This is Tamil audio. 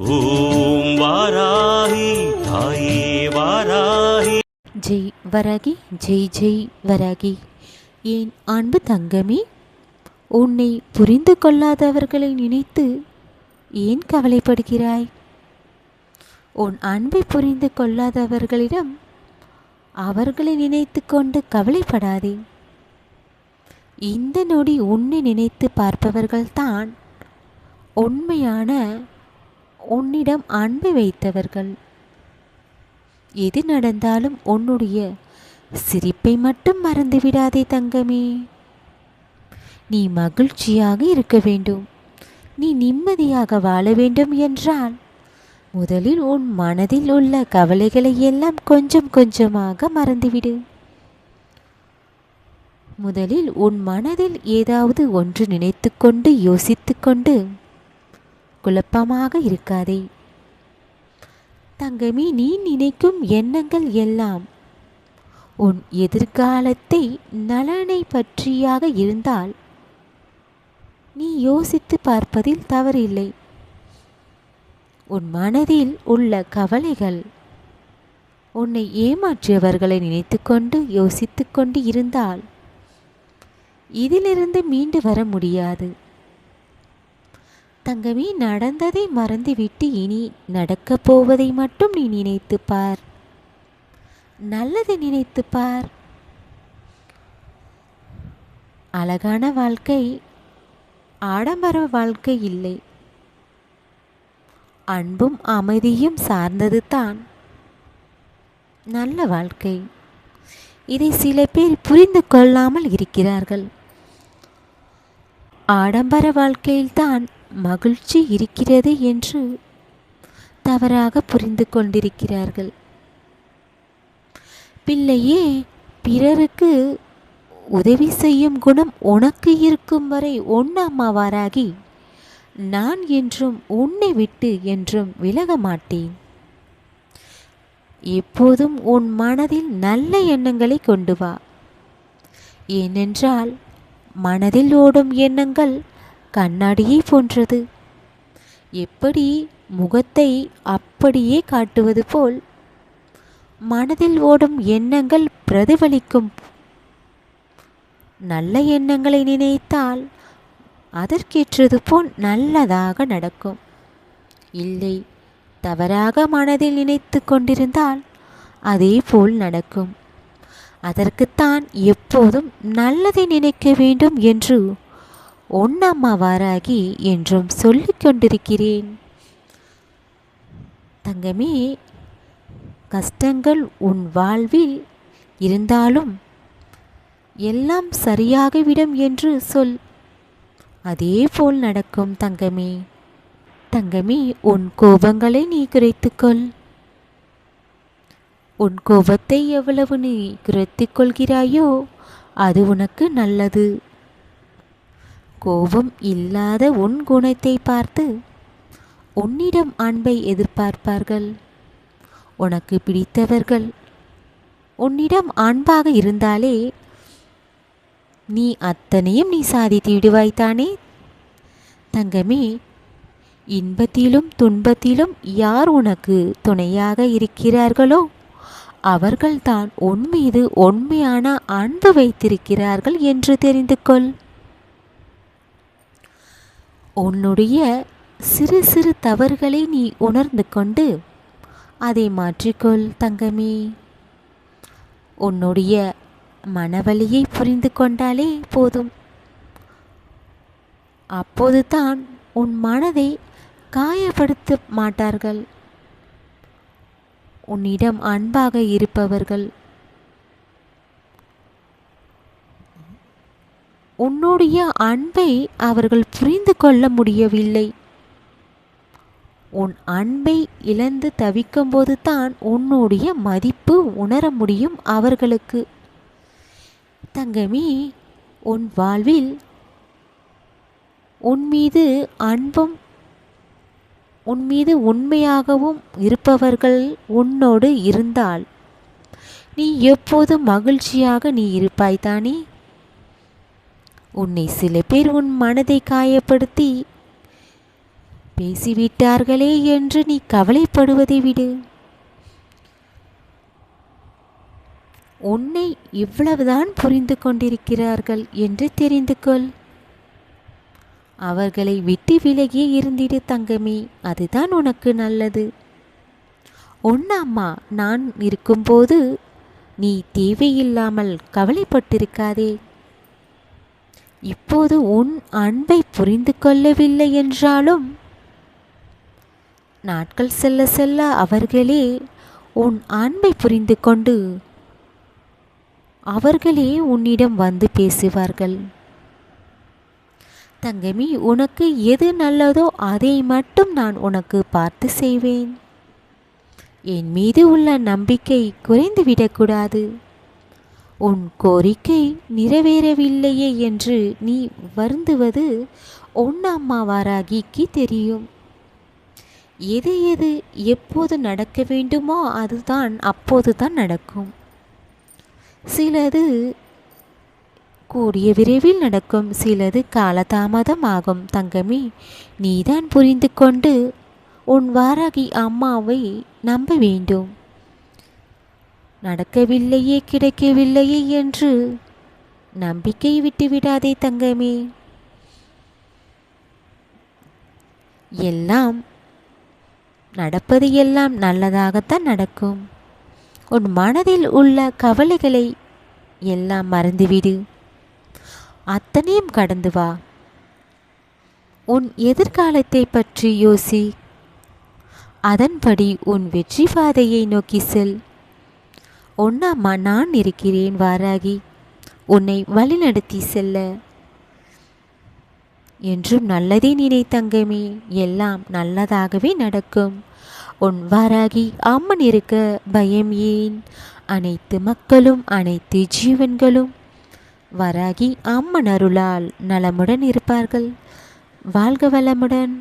ஓம் வாராகி தாயே வாராகி. ஜெய் வராகி ஜெய் ஜெய் வராகி. என் அன்பு தங்கமே உன்னை புரிந்து கொள்ளாதவர்களை நினைத்து ஏன் கவலைப்படுகிறாய்? உன் அன்பை புரிந்து கொள்ளாதவர்களிடம் அவர்களை நினைத்து கொண்டு கவலைப்படாதே. இந்த நொடி உன்னை நினைத்து பார்ப்பவர்கள்தான் உண்மையான உன்னிடம் அன்பை வைத்தவர்கள். எது நடந்தாலும் உன்னுடைய சிரிப்பை மட்டும் மறந்து விடாதே தங்கமே. நீ மகிழ்ச்சியாக இருக்க வேண்டும். நீ நிம்மதியாக வாழ வேண்டும் என்றால் முதலில் உன் மனதில் உள்ள கவலைகளை எல்லாம் கொஞ்சம் கொஞ்சமாக மறந்துவிடு. முதலில் உன் மனதில் ஏதாவது ஒன்று நினைத்துக்கொண்டு யோசித்துக்கொண்டு குழப்பமாக இருக்காதே. தங்கமே நீ நினைக்கும் எண்ணங்கள் எல்லாம் உன் எதிர்காலத்தை நலனை பற்றியாக இருந்தால் நீ யோசித்து பார்ப்பதில் தவறில்லை. உன் மனதில் உள்ள கவலைகள் உன்னை ஏமாற்றியவர்களை நினைத்துக்கொண்டு யோசித்துக்கொண்டு இருந்தால் இதிலிருந்து மீண்டு வர முடியாது. தங்கமி நடந்ததை மறந்துவிட்டு இனி நடக்கப் போவதை மட்டும் நீ நினைத்து பார். நல்லதை நினைத்து பார். அழகான வாழ்க்கை ஆடம்பர வாழ்க்கை இல்லை. அன்பும் அமைதியும் சார்ந்தது தான் நல்ல வாழ்க்கை. இதை சில பேர் புரிந்து கொள்ளாமல் இருக்கிறார்கள். ஆடம்பர வாழ்க்கையில்தான் மகிழ்ச்சி இருக்கிறது என்று தவறாக புரிந்து கொண்டிருக்கிறார்கள். பிள்ளையே பிறருக்கு உதவி செய்யும் குணம் உனக்கு இருக்கும் வரை ஒன்னாமாவாராகி நான் என்றும் உன்னை விட்டு என்றும் விலக மாட்டேன். எப்போதும் உன் மனதில் நல்ல எண்ணங்களை கொண்டு வா. ஏனென்றால் மனதில் ஓடும் எண்ணங்கள் கண்ணாடியை போன்றது. எப்படி முகத்தை அப்படியே காட்டுவது போல் மனதில் ஓடும் எண்ணங்கள் பிரதிபலிக்கும். நல்ல எண்ணங்களை நினைத்தால் அதற்கேற்றது போல் நல்லதாக நடக்கும். இல்லை தவறாக மனதில் நினைத்து கொண்டிருந்தால் அதே போல் நடக்கும். அதற்குத்தான் எப்போதும் நல்லதை நினைக்க வேண்டும் என்று ஒன்னம்மாவாராகி என்றும் சொல்லிக் கொண்டிருக்கிறேன். தங்கமே கஷ்டங்கள் உன் வாழ்வில் இருந்தாலும் எல்லாம் சரியாகிவிடும் என்று சொல். அதே போல் நடக்கும் தங்கமே. தங்கமே உன் கோபங்களை நீ குறைத்துக்கொள் உன் கோபத்தை எவ்வளவு நீ குறைத்துக் கொள்கிறாயோ அது உனக்கு நல்லது. கோபம் இல்லாத உன் குணத்தை பார்த்து உன்னிடம் அன்பை எதிர்பார்ப்பார்கள். உனக்கு பிடித்தவர்கள் உன்னிடம் அன்பாக இருந்தாலே நீ அத்தனையும் நீ சாதித்து விடுவாய்த்தானே தங்கமே இன்பத்திலும் துன்பத்திலும் யார் உனக்கு துணையாக இருக்கிறார்களோ? அவர்கள்தான் உன் மீது உண்மையான அன்பு வைத்திருக்கிறார்கள் என்று தெரிந்து கொள். உன்னுடைய சிறு சிறு தவறுகளை நீ உணர்ந்து கொண்டு அதை மாற்றிக்கொள் தங்கமே. உன்னுடைய மனவலியை புரிந்து கொண்டாலே போதும். அப்போது தான் உன் மனதை காயப்படுத்த மாட்டார்கள். உன்னிடம் அன்பாக இருப்பவர்கள் உன்னுடைய அன்பை அவர்கள் புரிந்து கொள்ள முடியவில்லை. உன் அன்பை இழந்து தவிக்கும்போது தான் உன்னுடைய மதிப்பு உணர முடியும் அவர்களுக்கு. தங்கமே உன் வாழ்வில் உன் மீது அன்பும் உன் மீது உண்மையாகவும் இருப்பவர்கள் உன்னோடு இருந்தால் நீ எப்போதும் மகிழ்ச்சியாக நீ இருப்பாய்தானே? உன்னை சில பேர் உன் மனதை காயப்படுத்தி பேசிவிட்டார்களே என்று நீ கவலைப்படுவதை விடு. உன்னை இவ்வளவுதான் புரிந்து கொண்டிருக்கிறார்கள் என்று தெரிந்து கொள். அவர்களை விட்டு விலகி இருந்திடு தங்கமே அதுதான் உனக்கு நல்லது. ஒன்னாம்மா அம்மா நான் இருக்கும்போது நீ தேவையில்லாமல் கவலைப்பட்டிருக்காதே. இப்போது உன் அன்பை புரிந்து கொள்ளவில்லை என்றாலும் நாட்கள் செல்ல செல்ல அவர்களே உன் அன்பை புரிந்து கொண்டு அவர்களே உன்னிடம் வந்து பேசுவார்கள். தங்கமி உனக்கு எது நல்லதோ அதை மட்டும் நான் உனக்கு பார்த்து செய்வேன். என் மீது உள்ள நம்பிக்கை குறைந்துவிடக்கூடாது. உன் கோரிக்கை நிறைவேறவில்லையே என்று நீ வருந்துவது ஒன்னம்மாவாராகிக்கு தெரியும். எது எது எப்போது நடக்க வேண்டுமோ அதுதான் அப்போதுதான் நடக்கும். சிலது கூடிய விரைவில் நடக்கும் சிலது காலதாமதம் ஆகும் தங்கமே நீதான் புரிந்து கொண்டு உன் வாராகி அம்மாவை நம்ப வேண்டும். நடக்கவில்லையே கிடைக்கவில்லையே என்று நம்பிக்கை விட்டுவிடாதே தங்கமே. எல்லாம் நடப்பது எல்லாம் நல்லதாகத்தான் நடக்கும். உன் மனதில் உள்ள கவலைகளை எல்லாம் மறந்துவிடு. அத்தனையும் கடந்து வா. உன் எதிர்காலத்தை பற்றி யோசி. அதன்படி உன் வெற்றி பாதையை நோக்கி செல். ஒன்னாம்மா நான் இருக்கிறேன் வாராகி. உன்னை வழிநடத்தி செல்ல. என்றும் நல்லதே நினை தங்கமே. எல்லாம் நல்லதாகவே நடக்கும். உன் வாராகி அம்மன் இருக்க பயம் ஏன்? அனைத்து மக்களும் அனைத்து ஜீவன்களும். வராகி அம்மன் அருளால் நலமுடன் இருப்பார்கள். வாழ்க வளமுடன்.